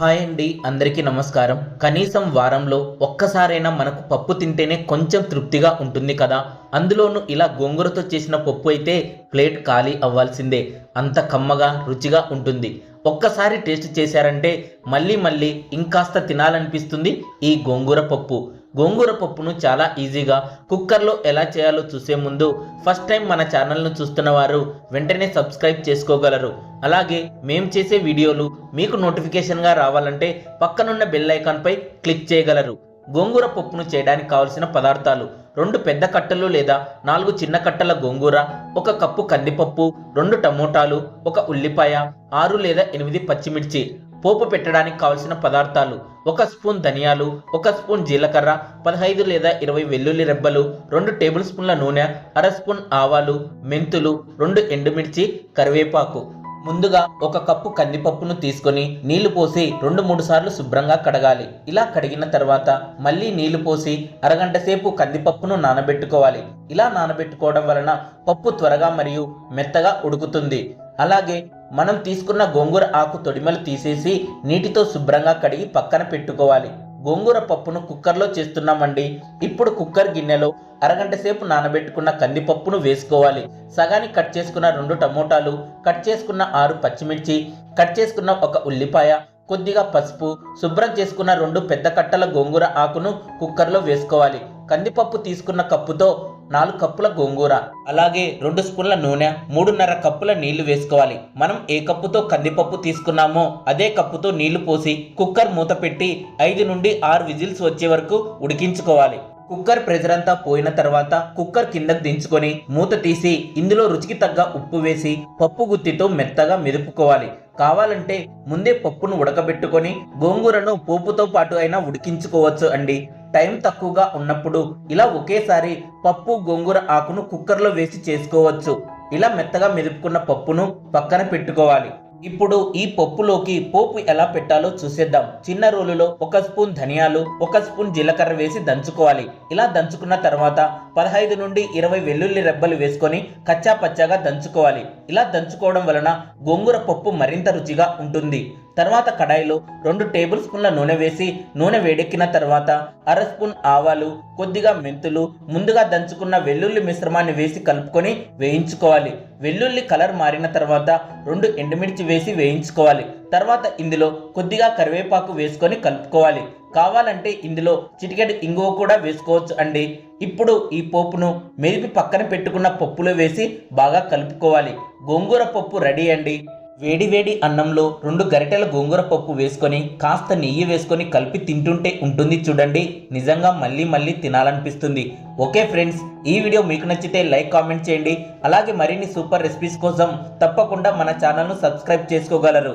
Hi అండి అందరికీ నమస్కారం. కనీసం వారంలో ఒక్కసారైనా మనకు పప్పు తింటేనే కొంచెం తృప్తిగా ఉంటుంది కదా? అందులోనూ ఇలా గోంగూరతో చేసిన పప్పు అయితే ప్లేట్ ఖాళీ అవ్వాల్సిందే. అంత కమ్మగా రుచిగా ఉంటుంది. ఒక్కసారి టేస్ట్ చేశారంటే మళ్ళీ మళ్ళీ ఇంకాస్త తినాలనిపిస్తుంది ఈ గోంగూర పప్పు. గోంగూర పప్పును చాలా ఈజీగా కుక్కర్లో ఎలా చేయాలో చూసే ముందు ఫస్ట్ టైం మన ఛానల్ను చూస్తున్న వారు వెంటనే సబ్స్క్రైబ్ చేసుకోగలరు. అలాగే మేము చేసే వీడియోలు మీకు నోటిఫికేషన్గా రావాలంటే పక్కనున్న బెల్ ఐకాన్పై క్లిక్ చేయగలరు. గోంగూర పప్పును చేయడానికి కావలసిన పదార్థాలు రెండు పెద్ద కట్టలు లేదా నాలుగు చిన్న కట్టల గోంగూర ఒక కప్పు కందిపప్పు రెండు టమోటాలు ఒక ఉల్లిపాయ ఆరు లేదా ఎనిమిది పచ్చిమిర్చి పోపు పెట్టడానికి కావలసిన పదార్థాలు ఒక స్పూన్ ధనియాలు ఒక స్పూన్ జీలకర్ర పదహైదు లేదా ఇరవై వెల్లుల్లి రెబ్బలు రెండు టేబుల్ స్పూన్ల నూనె అర స్పూన్ ఆవాలు మెంతులు రెండు ఎండుమిర్చి కరివేపాకు. ముందుగా ఒక కప్పు కందిపప్పును తీసుకొని నీళ్ళు పోసి రెండు మూడు సార్లు శుభ్రంగా కడగాలి. ఇలా కడిగిన తర్వాత మళ్ళీ నీళ్ళు పోసి అరగంట సేపు కందిపప్పును నానబెట్టుకోవాలి. ఇలా నానబెట్టుకోవడం వలన పప్పు త్వరగా మరియు మెత్తగా ఉడుకుతుంది. అలాగే మనం తీసుకున్న గోంగూర ఆకు తొడిమలు తీసేసి నీటితో శుభ్రంగా కడిగి పక్కన పెట్టుకోవాలి. గోంగూర పప్పును కుక్కర్లో చేస్తున్నామండి. ఇప్పుడు కుక్కర్ గిన్నెలో అరగంట సేపు నానబెట్టుకున్న కందిపప్పును వేసుకోవాలి. సగానికి కట్ చేసుకున్న రెండు టమోటాలు కట్ చేసుకున్న ఆరు పచ్చిమిర్చి కట్ చేసుకున్న ఒక ఉల్లిపాయ కొద్దిగా పసుపు శుభ్రం చేసుకున్న రెండు పెద్ద కట్టల గోంగూర ఆకును కుక్కర్లో వేసుకోవాలి. కందిపప్పు తీసుకున్న కప్పుతో నాలుగు కప్పుల గోంగూర అలాగే రెండు స్పూన్ల నూనె మూడున్నర కప్పుల నీళ్ళు వేసుకోవాలి. మనం ఏ కప్పుతో కందిపప్పు తీసుకున్నామో అదే కప్పుతో నీళ్ళు పోసి కుక్కర్ మూత పెట్టి ఐదు నుండి ఆరు విజిల్స్ వచ్చే వరకు ఉడికించుకోవాలి. కుక్కర్ ప్రెజర్ అంతా పోయిన తర్వాత కుక్కర్ కిందకు దించుకొని మూత తీసి ఇందులో రుచికి తగ్గ ఉప్పు వేసి పప్పు గుత్తితో మెత్తగా మెదుపుకోవాలి. కావాలంటే ముందే పప్పును ఉడకబెట్టుకొని గోంగూరను పోపుతో పాటు అయినా ఉడికించుకోవచ్చు అండి. టైం తక్కువగా ఉన్నప్పుడు ఇలా ఒకేసారి పప్పు గోంగూర ఆకును కుక్కర్లో వేసి చేసుకోవచ్చు. ఇలా మెత్తగా మెదుపుకున్న పప్పును పక్కన పెట్టుకోవాలి. ఇప్పుడు ఈ పప్పులోకి పోపు ఎలా పెట్టాలో చూసేద్దాం. చిన్న రోలులో ఒక స్పూన్ ధనియాలు ఒక స్పూన్ జీలకర్ర వేసి దంచుకోవాలి. ఇలా దంచుకున్న తర్వాత పదహైదు నుండి ఇరవై వెల్లుల్లి రెబ్బలు వేసుకొని కచ్చా పచ్చాగా దంచుకోవాలి. ఇలా దంచుకోవడం వలన గోంగూర పప్పు మరింత రుచిగా ఉంటుంది. తర్వాత కడాయిలో రెండు టేబుల్ స్పూన్ల నూనె వేసి నూనె వేడెక్కిన తర్వాత అర స్పూన్ ఆవాలు కొద్దిగా మెంతులు ముందుగా దంచుకున్న వెల్లుల్లి మిశ్రమాన్ని వేసి కలుపుకొని వేయించుకోవాలి. వెల్లుల్లి కలర్ మారిన తర్వాత రెండు ఎండుమిర్చి వేసి వేయించుకోవాలి. తర్వాత ఇందులో కొద్దిగా కరివేపాకు వేసుకొని కలుపుకోవాలి. కావాలంటే ఇందులో చిటికెడు ఇంగువ కూడా వేసుకోవచ్చు అండి. ఇప్పుడు ఈ పోపును మెదిపి పక్కన పెట్టుకున్న పప్పులో వేసి బాగా కలుపుకోవాలి. గోంగూర పప్పు రెడీ అండి. వేడి వేడి అన్నంలో రెండు గరిటెల గోంగూర పప్పు వేసుకొని కాస్త నెయ్యి వేసుకొని కలిపి తింటుంటే ఉంటుంది చూడండి. నిజంగా మళ్ళీ మళ్ళీ తినాలనిపిస్తుంది. ఓకే ఫ్రెండ్స్ ఈ వీడియో మీకు నచ్చితే లైక్ కామెంట్ చేయండి. అలాగే మరిన్ని సూపర్ రెసిపీస్ కోసం తప్పకుండా మన ఛానల్ను సబ్స్క్రైబ్ చేసుకోగలరు.